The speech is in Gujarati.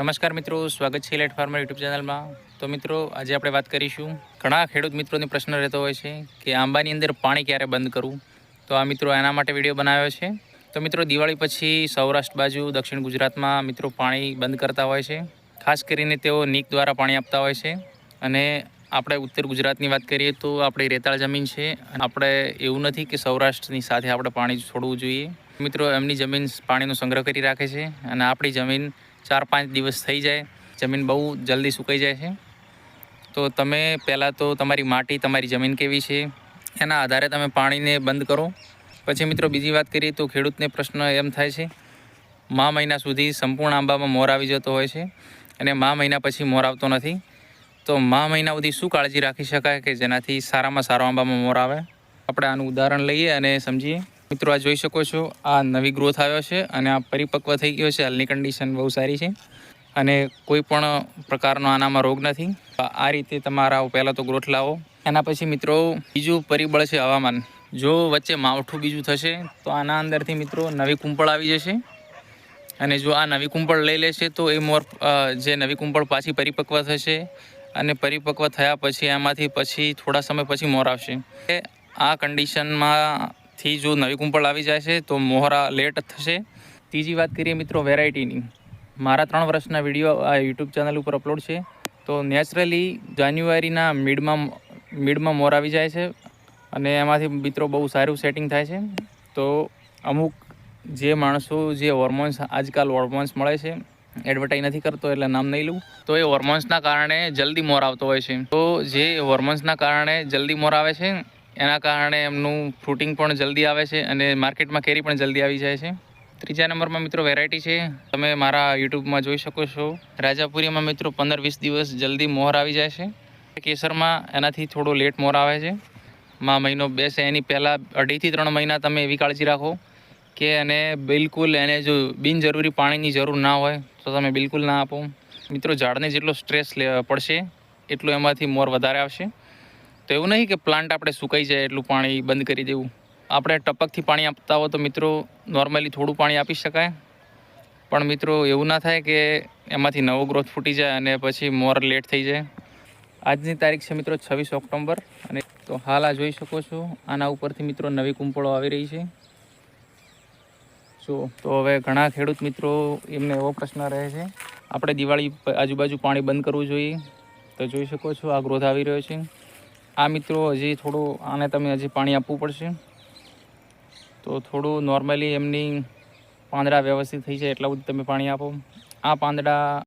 નમસ્કાર મિત્રો, સ્વાગત છે લેટ ફાર્મર યુટ્યુબ ચેનલમાં. તો મિત્રો, આજે આપણે વાત કરીશું ઘણા ખેડૂત મિત્રોને પ્રશ્ન રહેતો હોય છે કે આંબાની અંદર પાણી ક્યારે બંધ કરવું? તો આ મિત્રો એના માટે વીડિયો બનાવ્યો છે. તો મિત્રો, દિવાળી પછી સૌરાષ્ટ્ર બાજુ, દક્ષિણ ગુજરાતમાં મિત્રો પાણી બંધ કરતા હોય છે. ખાસ કરીને તેઓ નીક દ્વારા પાણી આપતા હોય છે. અને આપણે ઉત્તર ગુજરાતની વાત કરીએ તો આપણી રેતાળ જમીન છે. આપણે એવું નથી કે સૌરાષ્ટ્રની સાથે આપણે પાણી છોડવું જોઈએ. મિત્રો, એમની જમીન પાણીનો સંગ્રહ કરી રાખે છે અને આપણી જમીન ચાર પાંચ દિવસ થઈ જાય, જમીન બહુ જલ્દી સુકાઈ જાય છે. તો તમે પહેલાં તો તમારી માટી, તમારી જમીન કેવી છે, એના આધારે તમે પાણીને બંધ કરો. પછી મિત્રો બીજી વાત કરીએ તો ખેડૂતને પ્રશ્ન એમ થાય છે, મા મહિના સુધી સંપૂર્ણ આંબામાં મોર આવી જતો હોય છે અને મા મહિના પછી મોર આવતો નથી. તો મા મહિના સુધી શું કાળજી રાખી શકાય કે જેનાથી સારામાં સારો આંબામાં મોર આવે? આપણે આનું ઉદાહરણ લઈએ અને સમજીએ. મિત્રો, આ જોઈ શકો છો, આ નવી ગ્રોથ આવ્યો છે અને આ પરિપક્વ થઈ ગયો છે. હાલની કન્ડિશન બહુ સારી છે અને કોઈ પણ પ્રકારનો આનામાં રોગ નથી. આ રીતે તમારા પહેલાં તો ગ્રોથ લાવો. એના પછી મિત્રો, બીજું પરિબળ છે હવામાન. જો વચ્ચે માવઠું બીજું થશે, તો આના અંદરથી મિત્રો નવી કુંપળ આવી જશે. અને જો આ નવી કુંપળ લઈ લેશે, તો એ મોર જે નવી કુંપળ પાછી પરિપક્વ થશે અને પરિપક્વ થયા પછી એમાંથી પછી થોડા સમય પછી મોર આવશે. આ આ કન્ડિશનમાંથી જો નવી કુંપળ આવી જાય છે, તો મોહરા લેટ થશે. ત્રીજી વાત કરીએ મિત્રો વેરાયટીની મારા ત્રણ વર્ષના વીડિયો આ યુટ્યુબ ચેનલ ઉપર અપલોડ છે. તો નેચરલી જાન્યુઆરીના મિડમાં મિડમાં મોર આવી જાય છે અને એમાંથી મિત્રો બહુ સારું સેટિંગ થાય છે. તો અમુક જે માણસો, જે હોર્મોન્સ આજકાલ હોર્મોન્સ મળે છે એડવર્ટાઈઝ નથી કરતો એટલે નામ નહીં લઉં. તો એ હોર્મોન્સના કારણે જલ્દી મોર આવતો હોય છે. તો જે હોર્મોન્સના કારણે જલ્દી મોર આવે છે એના કારણે એમનું ફ્રૂટિંગ પણ જલ્દી આવે છે અને માર્કેટમાં કેરી પણ જલ્દી આવી જાય છે. ત્રીજા નંબરમાં મિત્રો વેરાયટી છે. તમે મારા યુટ્યુબમાં જોઈ શકો છો. રાજાપુરીમાં મિત્રો પંદર વીસ દિવસ જલ્દી મોર આવી જાય છે. કેસરમાં એનાથી થોડો લેટ મોર આવે છે. માં મહિનો બેસે એની પહેલાં અઢીથી ત્રણ મહિના તમે એવી કાળજી રાખો કે એને બિલકુલ એને જો બિનજરૂરી પાણીની જરૂર ના હોય તો તમે બિલકુલ ના આપો. મિત્રો ઝાડને જેટલો સ્ટ્રેસ પડશે, એટલું એમાંથી મોર વધારે આવશે. તો એવું નહીં કે પ્લાન્ટ આપણે સુકાઈ જાય એટલું પાણી બંધ કરી દેવું. આપણે ટપકથી પાણી આપતા હો તો મિત્રો નોર્મલી થોડું પાણી આપી શકાય. પણ મિત્રો એવું ના થાય કે એમાંથી નવો ગ્રોથ ફૂટી જાય અને પછી મોર લેટ થઈ જાય. આજની તારીખ છે મિત્રો છવ્વીસ ઓક્ટોબર અને તો હાલ આ જોઈ શકો છો. આના ઉપરથી મિત્રો નવી કુંપળો આવી રહી છે. જો, તો હવે ઘણા ખેડૂત મિત્રો એમને એવો પ્રશ્ન રહે છે. આપણે દિવાળી આજુબાજુ પાણી બંધ કરવું જોઈએ. તો જોઈ શકો છો આ ગ્રોથ આવી રહ્યો છે. આ મિત્રો હજી થોડું આને તમે હજી પાણી આપવું પડશે. તો થોડું નોર્મલી એમની પાંદડા વ્યવસ્થિત થઈ જાય એટલા બધું તમે પાણી આપો. આ પાંદડા